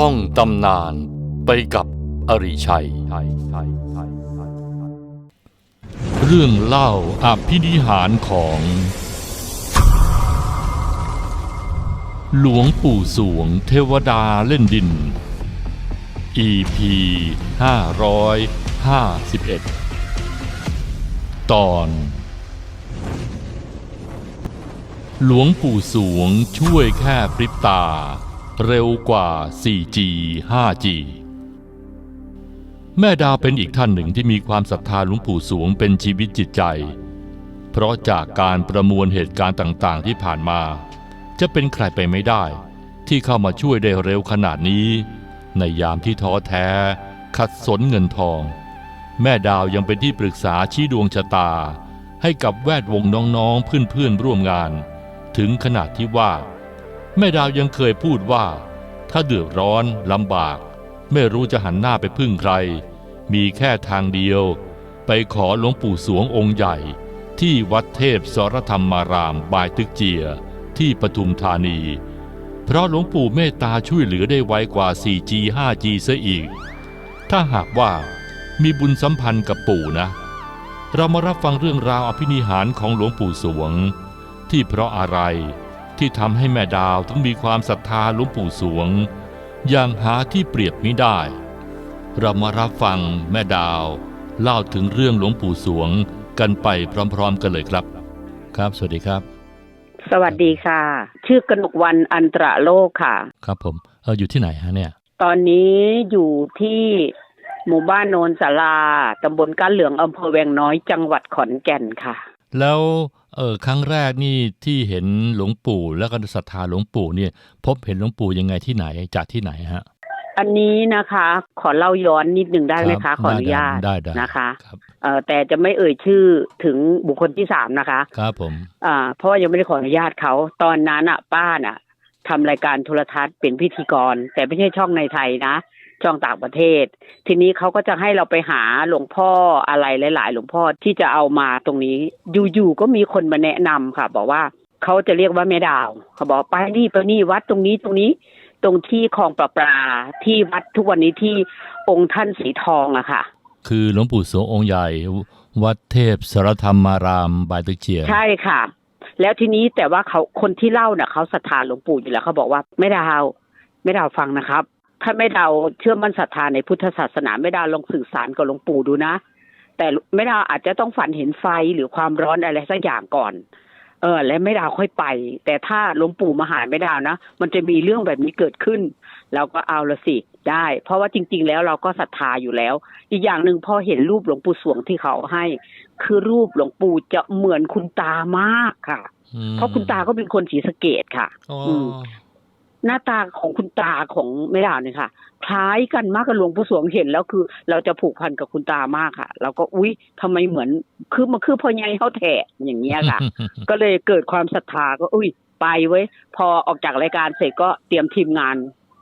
ท่องตำนานไปกับอริชัย เรื่องเล่าอภินิหารของ หลวงปู่สวงเทวดาเล่นดิน EP 551 ตอน หลวงปู่สวงช่วยแค่พริบตา เร็วกว่า 4G 5G แม่ดาวเป็นอีกท่านหนึ่งที่มีความศรัทธาหลวงปู่สวงเป็นชีวิตจิตใจ เพราะจากการประมวลเหตุการณ์ต่างๆ ที่ผ่านมา จะเป็นใครไปไม่ได้ ที่เข้ามาช่วยได้เร็วขนาดนี้ ในยามที่ท้อแท้ ขัดสนเงินทอง แม่ดาวยังเป็นที่ปรึกษาชี้ดวงชะตา ให้กับแวดวงน้องๆเพื่อนๆร่วมงาน ถึงขนาดที่ว่า แม่ดาวยังเคยพูดว่า ถ้าเดือดร้อนลำบาก ไม่รู้จะหันหน้าไปพึ่งใคร มีแค่ทางเดียว ไปขอหลวงปู่สวงองค์ใหญ่ ที่วัดเทพสรธรรมารามบายตึกเจียที่ปทุมธานี เพราะหลวงปู่เมตตาช่วยเหลือได้ไวกว่า 4G 5G ซะอีก ถ้าหากว่ามีบุญสัมพันธ์กับปู่นะ เรามารับฟังเรื่องราวอภินิหารของหลวงปู่สวง ที่เพราะอะไร ที่ทำให้แม่ดาวถึงมีความศรัทธาหลวงปู่สวง อย่างหาที่เปรียบมิได้ เรามารับฟังแม่ดาว เล่าถึงเรื่องหลวงปู่สวงกันไปพร้อมๆกันเลยครับ ครับ สวัสดีครับ สวัสดีค่ะ ชื่อกนกวันอันตรโลกค่ะ ครับผมเอออยู่ที่ไหนฮะเนี่ย ตอนนี้อยู่ที่หมู่บ้านโนนสาราตำบลก้านเหลืองอำเภอแวงน้อยจังหวัดขอนแก่นค่ะ แล้ว เออครั้งแรกนี่ที่เห็นหลวงปู่แล้วก็ศรัทธาหลวงปู่เนี่ย พบเห็นหลวงปู่ยังไงที่ไหนจากที่ไหนฮะ อันนี้นะคะ ขอเล่าย้อนนิดหนึ่งได้ไหมครัคะ บขออนุญาตได้ได้ได้นะคะครับ เอ่อแต่จะไม่เอ่ยชื่อถึงบุคคลที่สามนะคะครับผมอ่าเพราะว่ายังไม่ได้ขออนุญาตเขาตอนนั้นอะป้าน่ะทำรายการโทรทัศน์เป็นพิธีกร แต่ไม่ใช่ช่องในไทยนะ ช่องต่างประเทศ ทีนี้เขาก็จะให้เราไปหาหลวงพ่ออะไรหลาย ๆ หลวงพ่อที่จะเอามาตรงนี้ อยู่ๆก็มีคนมาแนะนำค่ะ บอกว่าเขาจะเรียกว่าแม่ดาวเขาบอกไปนี่ไปนี่วัดตรงนี้ตรงนี้ ตรงที่คลองประปาที่วัดทุกวันนี้ที่องค์ท่านสีทองอะค่ะ คือหลวงปู่สวงองค์ใหญ่ วัดเทพสรธรรมารามบายตึกเจียใช่ค่ะ แล้วทีนี้แต่ว่าเขาคนที่เล่าเนี่ยเขาศรัทธาหลวงปู่อยู่แล้วเขาบอกว่าไม่ดาวไม่ดาวฟังนะครับ ถ้าไม่ดาวเชื่อมั่นศรัทธาในพุทธศาสนาไม่ดาวลองสื่อสารกับหลวงปู่ดูนะ แต่ไม่ดาวอาจจะต้องฝันเห็นไฟหรือความร้อนอะไรสักอย่างก่อน เออ และไม่ดาวค่อยไป แต่ถ้าหลวงปู่มาหาไม่ดาวนะมันจะมีเรื่องแบบนี้เกิดขึ้นเราก็เอาละสิได้ เพราะว่าจริง ๆ แล้วเราก็ศรัทธาอยู่แล้ว อีกอย่างหนึ่งพอเห็นรูปหลวงปู่สวงที่เขาให้ คือรูปหลวงปู่จะเหมือนคุณตามากค่ะอืมเพราะคุณตาก็เป็นคนศรีสะเกดค่ะอ๋ออืม หน้าตาของคุณตาของแม่ดาวเนี่ยค่ะ คล้ายกันมากกับหลวงปู่สวงเห็นแล้วคือ เราจะผูกพันกับคุณตามากค่ะ เราก็อุ๊ยทำไมเหมือนคือมันคือพ่อใหญ่เขาแถะอย่างเงี้ยค่ะ ก็เลยเกิดความศรัทธาก็อุ้ยไปเว้ยพอออกจากรายการเสร็จก็เตรียมทีมงาน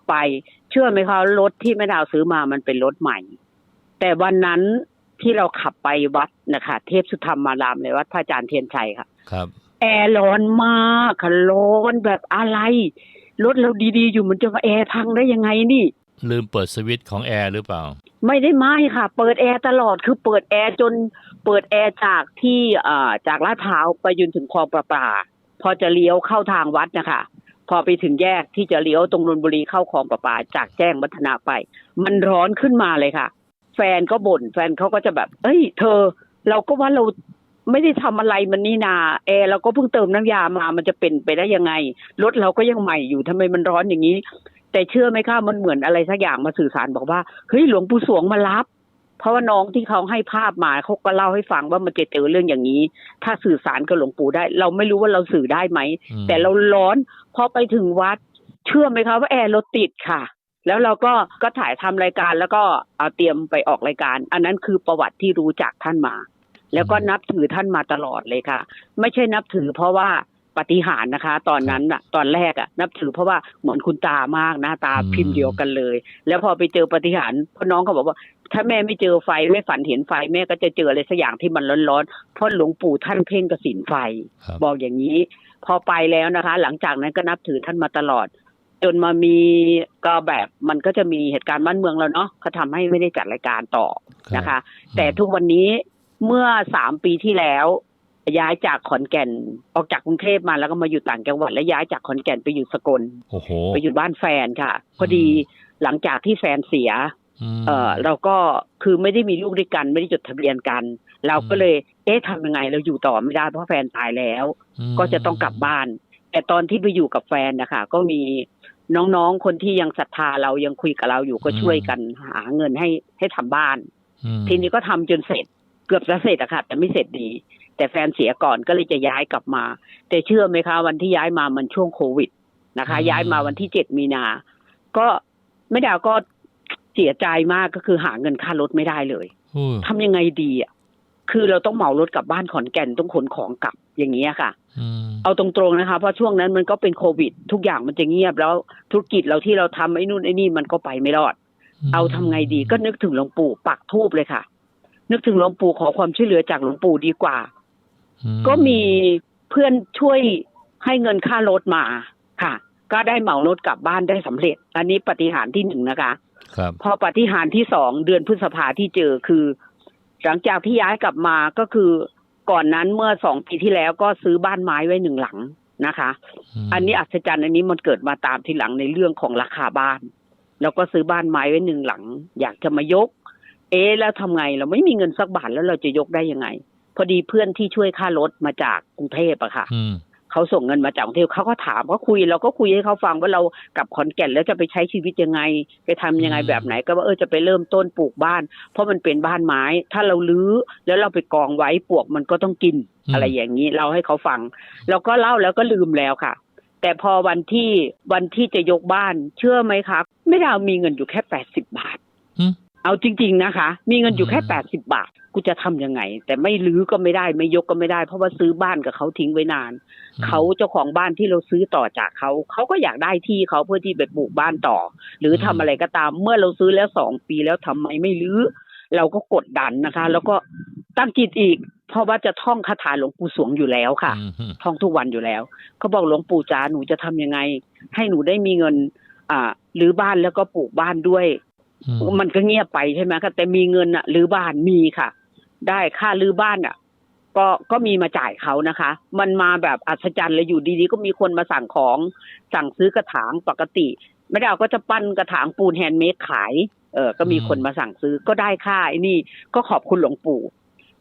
ไป เชื่อไหมคะรถที่แม่ดาวซื้อมามันเป็นรถใหม่ แต่วันนั้นที่เราขับไปวัดนะคะเทพสุธรรมารามในวัดพระอาจารย์เทียนชัยค่ะ ครับ แอร์ร้อนมากค่ะร้อนแบบอะไร รถเราดีๆ อยู่มันจะมาแอร์พังได้ยังไงนี่ ลืมเปิดสวิตช์ของแอร์หรือเปล่า ไม่ได้ไม่ค่ะ เปิดแอร์ตลอดคือเปิดแอร์จนเปิดแอร์จากที่เอ่อจากลาดพร้าวไปยืนถึงคลองประปา พอจะเลี้ยวเข้าทางวัดนะคะ พอไปถึงแยกที่จะเลี้ยวตรงนนบุรีเข้าคลองประปา จากแจ้งวัฒนาไป มันร้อนขึ้นมาเลยค่ะ แฟนก็บ่นแฟนเขาก็จะแบบ เอ้ย เธอ เราก็ว่าเรา ไม่ได้ทำอะไรมันนี่นาแอร์เราก็เพิ่งเติมน้ำยามา มันจะเป็นไปได้ยังไงรถเราก็ยังใหม่อยู่ทำไมมันร้อนอย่างนี้ แต่เชื่อไหมคะมันเหมือนอะไรสักอย่างมาสื่อสารบอกว่าเฮ้ยหลวงปู่สวงมารับ เพราะว่าน้องที่เขาให้ภาพมาเขาก็เล่าให้ฟังว่ามันจะเจอเรื่องอย่างนี้ ถ้าสื่อสารกับหลวงปู่ได้ เราไม่รู้ว่าเราสื่อได้ไหมอืมแต่เราร้อนพอไปถึงวัด เชื่อไหมคะว่าแอร์รถติดค่ะแล้วเราก็ก็ถ่ายทำรายการแล้วก็เอาเตรียมไปออกรายการ อันนั้นคือประวัติที่รู้จักท่านมา แล้วก็นับถือท่านมาตลอดเลยค่ะ ไม่ใช่นับถือเพราะว่าปาฏิหารย์นะคะ ตอนนั้นอะตอนแรกอะนับถือเพราะว่าเหมือนคุณตามากหน้าตาพิมพ์เดียวกันเลย แล้วพอไปเจอปาฏิหารย์พ่อน้องก็บอกว่า ถ้าแม่ไม่เจอไฟไม่ฝันเห็นไฟแม่ก็จะเจออะไรสักอย่างที่มันร้อนๆเพราะหลวงปู่ท่านเพ่งกสินไฟครับบอกอย่างนี้ พอไปแล้วนะคะ หลังจากนั้นก็นับถือท่านมาตลอด จนมามีก็แบบมันก็จะมีเหตุการณ์บ้านเมืองแล้วเนาะเขาทำให้ไม่ได้จัดรายการต่อนะคะ แต่ทุกวันนี้ เมื่อสามปีที่แล้ว ย้ายจากขอนแก่นออกจากกรุงเทพมาแล้วก็มาอยู่ต่างจังหวัดแล้วย้ายจากขอนแก่นไปอยู่สกลโอ้โหไปอยู่บ้านแฟนค่ะ พอดีหลังจากที่แฟนเสียมเออเราก็คือไม่ได้มีลูกด้วยกัน ไม่ได้จดทะเบียนกัน เราก็เลย เอ๊ะทำยังไงเราอยู่ต่อไม่ได้เพราะแฟนตายแล้วมก็จะต้องกลับบ้าน แต่ตอนที่ไปอยู่กับแฟนนะคะก็มีน้องๆ คนที่ยังศรัทธาเรายังคุยกับเราอยู่ก็ช่วยกันหาเงินให้ให้ทำบ้านอืมทีนี้ก็ทำจนเสร็จเกือบจะเสร็จอะค่ะแต่ไม่เสร็จดี แต่แฟนเสียก่อนก็เลยจะย้ายกลับมา แต่เชื่อไหมคะ วันที่ย้ายมามันช่วงโควิดนะคะ ย้ายมาวันที่เจ็ดมีนา ก็ไม่ดาวก็เสียใจมากก็คือหาเงินค่ารถไม่ได้เลยโอ้ทำยังไงดีอะคือเราต้องเหมารถกลับบ้านขอนแก่นต้องขนของกลับอย่างเงี้ยค่ะอืมเอาตรงๆนะคะ เพราะช่วงนั้นมันก็เป็นโควิด ทุกอย่างมันจะเงียบแล้วธุรกิจเราที่เราทำไอ้นู่นไอ้นี่มันก็ไปไม่รอด เอาทำไงดีก็นึกถึงหลวงปู่ปักทูบเลยค่ะ นึกถึงหลวงปู่ขอความช่วยเหลือจากหลวงปู่ดีกว่าอืก็มีเพื่อนช่วยให้เงินค่ารถมาค่ะ ก็ได้เหมารถกลับบ้านได้สำเร็จ อันนี้ปฏิหารย์ที่หนึ่งนะคะครับพอปฏิหารย์ที่สองเดือนพฤษภาที่เจอคือ หลังจากที่ย้ายกลับมาก็คือก่อนนั้นเมื่อสองปีที่แล้วก็ซื้อบ้านไม้ไว้หนึ่งหลังนะคะมอันนี้อัศจรรย์อันนี้มันเกิดมาตามทีหลังในเรื่องของราคาบ้าน แล้วก็ซื้อบ้านไม้ไว้หนึ่งหลัง อยากจะมายก เอ๊ะแล้วทำไงเราไม่มีเงินสักบาทแล้วเราจะยกได้ยังไง พอดีเพื่อนที่ช่วยค่ารถมาจากกรุงเทพอะค่ะอืมเขาส่งเงินมาจากกรุงเทพเขาก็ถามก็คุยเราก็คุยให้เขาฟังว่าเรากลับขอนแก่นแล้วจะไปใช้ชีวิตยังไง ไปทำยังไงอืมแบบไหน ก็ว่าเออจะไปเริ่มต้นปลูกบ้าน เพราะมันเป็นบ้านไม้ ถ้าเราลื้อแล้วเราไปกองไว้ปลวกมันก็ต้องกินอะไรอย่างนี้เราให้เขาฟังเราก็เล่าแล้วก็ลืมแล้วค่ะแต่พอวันที่วันที่จะยกบ้าน เชื่อไหมครับไม่ได้เอามีเงินอยู่แค่แปดสิบบาทอืม เอาจริง ๆนะคะ มีเงินอยู่แค่อืมแปดสิบบาท กูจะทำยังไง แต่ไม่ลื้อก็ไม่ได้ไม่ยกก็ไม่ได้ เพราะว่าซื้อบ้านกับเขาทิ้งไว้นาน เขาเจ้าของบ้านที่เราซื้อต่อจากเขา เขาก็อยากได้ที่เขาเพื่อที่ไปปลูกบ้านต่อ หรือทำอะไรก็ตาม เมื่อเราซื้อแล้วสองปีแล้วทำไมไม่รื้อ เราก็กดดันนะคะ แล้วก็ตั้งจิตอีก เพราะว่าจะท่องคาถาหลวงปู่สวงอยู่แล้วค่ะอืมอืมท่องทุกวันอยู่แล้ว เขาบอกหลวงปู่จ๋าหนูจะทำยังไง ให้หนูได้มีเงิน อ่าหรือบ้านแล้วก็ปลูกบ้านด้วยอื มมันก็เงียบไปใช่ไหมคะแต่มีเงินอะหรือบ้านมีค่ะ ได้ค่ารื้อบ้านอะก็ก็มีมาจ่ายเขานะคะ มันมาแบบอัศจรรย์เลยอยู่ดีๆก็มีคนมาสั่งของสั่งซื้อกระถางปกติไม่ได้เอาก็จะปั้นกระถางปูนแฮนด์เมดขาย เออ ก็มีคนมาสั่งซื้อก็ได้ค่าไอ้นี่ก็ขอบคุณหลวงปู่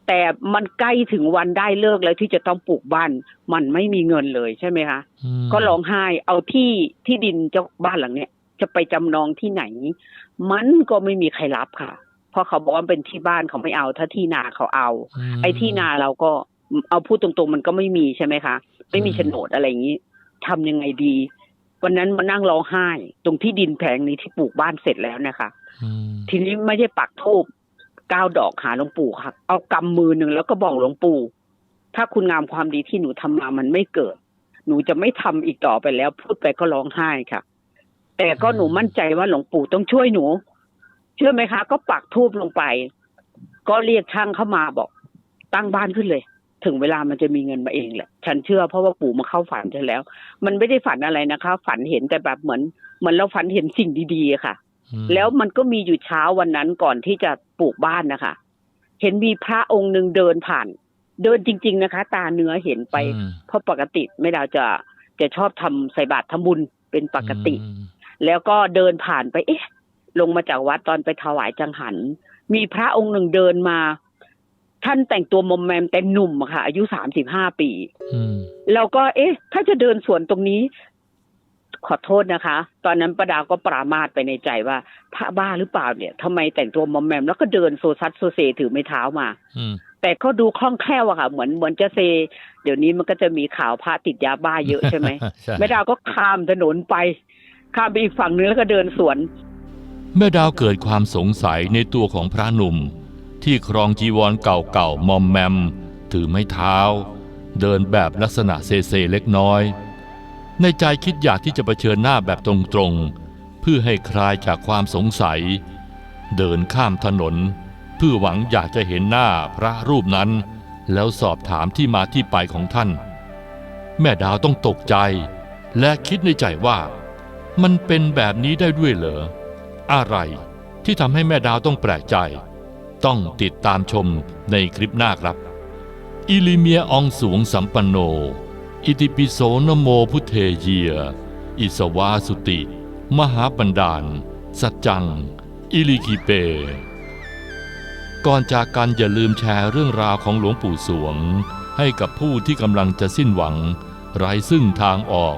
แต่มันใกล้ถึงวันได้เลิกแล้วที่จะต้องปลูกบ้าน มันไม่มีเงินเลยใช่ไหมคะมก็ร้องไห้เอาที่ที่ดินเจ้าบ้านหลังเนี้ย จะไปจำนองที่ไหน มันก็ไม่มีใครรับค่ะ เพราะเขาบอกว่าเป็นที่บ้านเขาไม่เอา ถ้าที่นาเขาเอามไอ้ที่นาเราก็เอาพูดตรงๆ มันก็ไม่มีใช่ไหมคะ ไม่มีอืมโฉนดอะไรอย่างนี้ทำยังไงดี วันนั้นมานั่งร้องไห้ ตรงที่ดินแผงนี้ที่ปลูกบ้านเสร็จแล้วนะคะอืมทีนี้ไม่ได้ปักทูบก้าวดอกหาหลวงปู่ค่ะ เอากำมือหนึ่งแล้วก็บอกหลวงปู่ ถ้าคุณงามความดีที่หนูทำมามันไม่เกิด หนูจะไม่ทำอีกต่อไปแล้ว พูดไปก็ร้องไห้ค่ะ แต่ก็หนูมั่นใจว่าหลวงปู่ต้องช่วยหนู เชื่อไหมคะ ก็ปักทูบลงไป ก็เรียกช่างเข้ามาบอก ตั้งบ้านขึ้นเลย ถึงเวลามันจะมีเงินมาเองแหละ ฉันเชื่อเพราะว่าปู่มาเข้าฝันฉันแล้ว มันไม่ได้ฝันอะไรนะคะ ฝันเห็นแต่แบบเหมือนเหมือนเราฝันเห็นสิ่งดีๆอะค่ะอืมแล้วมันก็มีอยู่เช้าวันนั้นก่อนที่จะปลูกบ้านนะคะ เห็นมีพระองค์หนึ่งเดินผ่าน เดินจริง ๆนะคะ ตาเนื้อเห็นไปอืมเพราะปกติไม่ดาวจะจะชอบทำใส่บาตรทำบุญเป็นปกติอืม แล้วก็เดินผ่านไป เอ๊ะ ลงมาจากวัดตอนไปถวายจังหัน มีพระองค์หนึ่งเดินมา ท่านแต่งตัวมอมแมมแต่หนุ่มอะค่ะ อายุสามสิบห้าปีอืมเราก็ เอ๊ะ ถ้าจะเดินสวนตรงนี้ ขอโทษนะคะ ตอนนั้นประดาวก็ปรามาสไปในใจว่าพระบ้าหรือเปล่าเนี่ยทำไมแต่งตัวมอมแมม แล้วก็เดินโซซัดโซเซถือไม้เท้ามา อืมแต่ก็ดูคล่องแคล่วอะค่ะ เหมือนเหมือนจะเซ เดี๋ยวนี้มันก็จะมีข่าวพระติดยาบ้าเยอะใช่ไหมใช่แม่ดาวก็ข้ามถนนไป ข้ามไปอีกฝั่งนึงแล้วก็เดินสวน แม่ดาวเกิดความสงสัยในตัวของพระหนุ่ม ที่ครองจีวรเก่าๆมอมแมม ถือไม้เท้า เดินแบบลักษณะเซเซเล็กน้อย ในใจคิดอยากที่จะะเผชิญหน้าแบบตรงๆ เพื่อให้คลายจากความสงสัย เดินข้ามถนน เพื่อหวังอยากจะเห็นหน้าพระรูปนั้น แล้วสอบถามที่มาที่ไปของท่าน แม่ดาวต้องตกใจ และคิดในใจว่า มันเป็นแบบนี้ได้ด้วยเหรอ อะไรที่ทำให้แม่ดาวต้องแปลกใจ ต้องติดตามชมในคลิปหน้าครับ อิลิเมียอองสวงสัมปันโน อิติปิโสนโมพุเทเยีย อิสวาสุติ มหาบันดาล สัจจัง อิลิคิเป ก่อนจากกันอย่าลืมแชร์เรื่องราวของหลวงปู่สวง ให้กับผู้ที่กำลังจะสิ้นหวัง ไร้ซึ่งทางออก